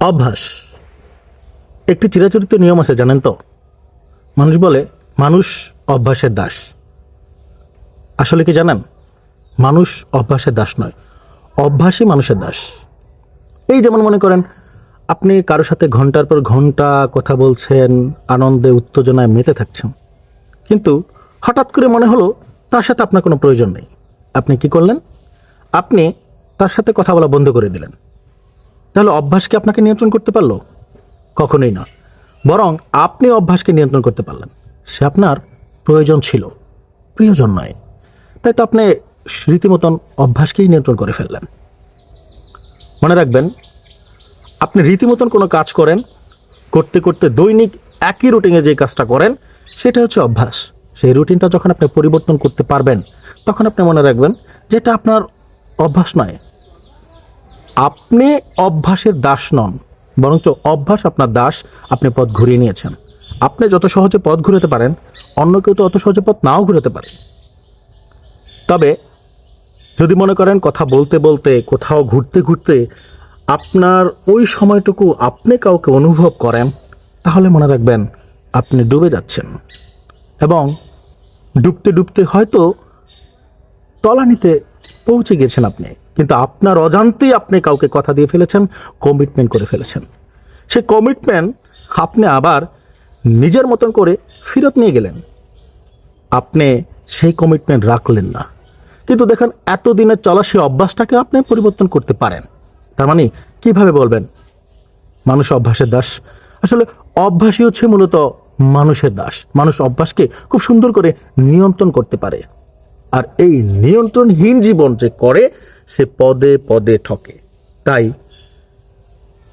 অভ্যাস। একটি চিরাচরিত নিয়ম আছে, জানেন তো? মানুষ বলে, মানুষ অভ্যাসের দাস। আসলে কি জানেন? মানুষ অভ্যাসের দাস নয়, অভ্যাসই মানুষের দাস। এই যেমন মনে করেন, আপনি কারোর সাথে ঘণ্টার পর ঘণ্টা কথা বলছেন, আনন্দে উত্তেজনায় মেতে থাকছেন। কিন্তু হঠাৎ করে মনে হলো, তার সাথে আপনার কোনো প্রয়োজন নেই। আপনি কি করলেন? আপনি তার সাথে কথা বলা বন্ধ করে দিলেন। তাহলে অভ্যাসকে আপনাকে নিয়ন্ত্রণ করতে পারল? কখনোই না। বরং আপনি অভ্যাসকে নিয়ন্ত্রণ করতে পারলেন। সে আপনার প্রয়োজন ছিল। প্রিয়জন নয়। তাই তো আপনি রীতিমতন অভ্যাসকেই নিয়ন্ত্রণ করে ফেললেন। মনে রাখবেন, আপনি রীতিমতন কোনো কাজ করেন, করতে করতে দৈনিক একই রুটিনে যে কাজটা করেন, সেটা হচ্ছে অভ্যাস। সেই রুটিনটা যখন আপনি পরিবর্তন করতে পারবেন, তখন আপনি মনে রাখবেন, যেটা আপনার অভ্যাস নয় আপনি অভ্যাসের দাস নন, বরঞ্চ অভ্যাস আপনার দাস আপনি পথ ঘুরিয়ে নিয়েছেন। আপনি যত সহজে পথ ঘুরাতে পারেন, অন্য কেউ তো অত সহজে পথ নাও ঘুরাতে পারে। তবে যদি মনে করেন কথা বলতে বলতে, কোথাও ঘুরতে ঘুরতে আপনার ওই সময়টুকু আপনি কাউকে অনুভব করেন, তাহলে মনে রাখবেন আপনি ডুবে যাচ্ছেন। এবং ডুবতে ডুবতে হয়তো তলানিতে পৌঁছে গেছেন আপনি। কিন্তু আপনার অজান্তেই আপনি কাউকে কথা দিয়ে ফেলেছেন কমিটমেন্ট করে ফেলেছেন। সে কমিটমেন্ট আপনি আবার নিজের মতন করে ফেরত নিয়ে গেলেন। আপনি সেই কমিটমেন্ট রাখলেন না। কিন্তু দেখেন এতদিনের চলা সেই অভ্যাসটাকে আপনি পরিবর্তন করতে পারেন। তার মানে কীভাবে বলবেন? মানুষ অভ্যাসের দাস। আসলে অভ্যাসই হচ্ছে মূলত মানুষের দাস। মানুষ অভ্যাসকে খুব সুন্দর করে নিয়ন্ত্রণ করতে পারে। আর এই নিয়ন্ত্রণহীন জীবন যে করে পদে পদে ঠকে। তাই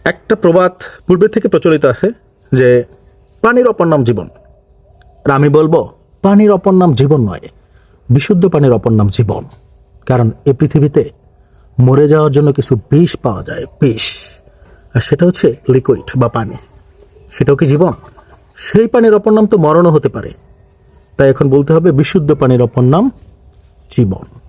একটা প্রবাদ পূর্বে থেকে প্রচলিত আছে যে, পানির অপর নাম জীবন। আর আমি বলব, পানির অপর নাম জীবন নয়, বিশুদ্ধ পানির অপর নাম জীবন। কারণ এ পৃথিবীতে মরে যাওয়ার জন্য কিছু বিষ পাওয়া যায়, বিষ। আর সেটা হচ্ছে লিকুইড বা পানি। সেটাও কি জীবন? সেই পানির অপর নাম তো মরণও হতে পারে। তাই এখন বলতে হবে, বিশুদ্ধ পানির অপর নাম জীবন।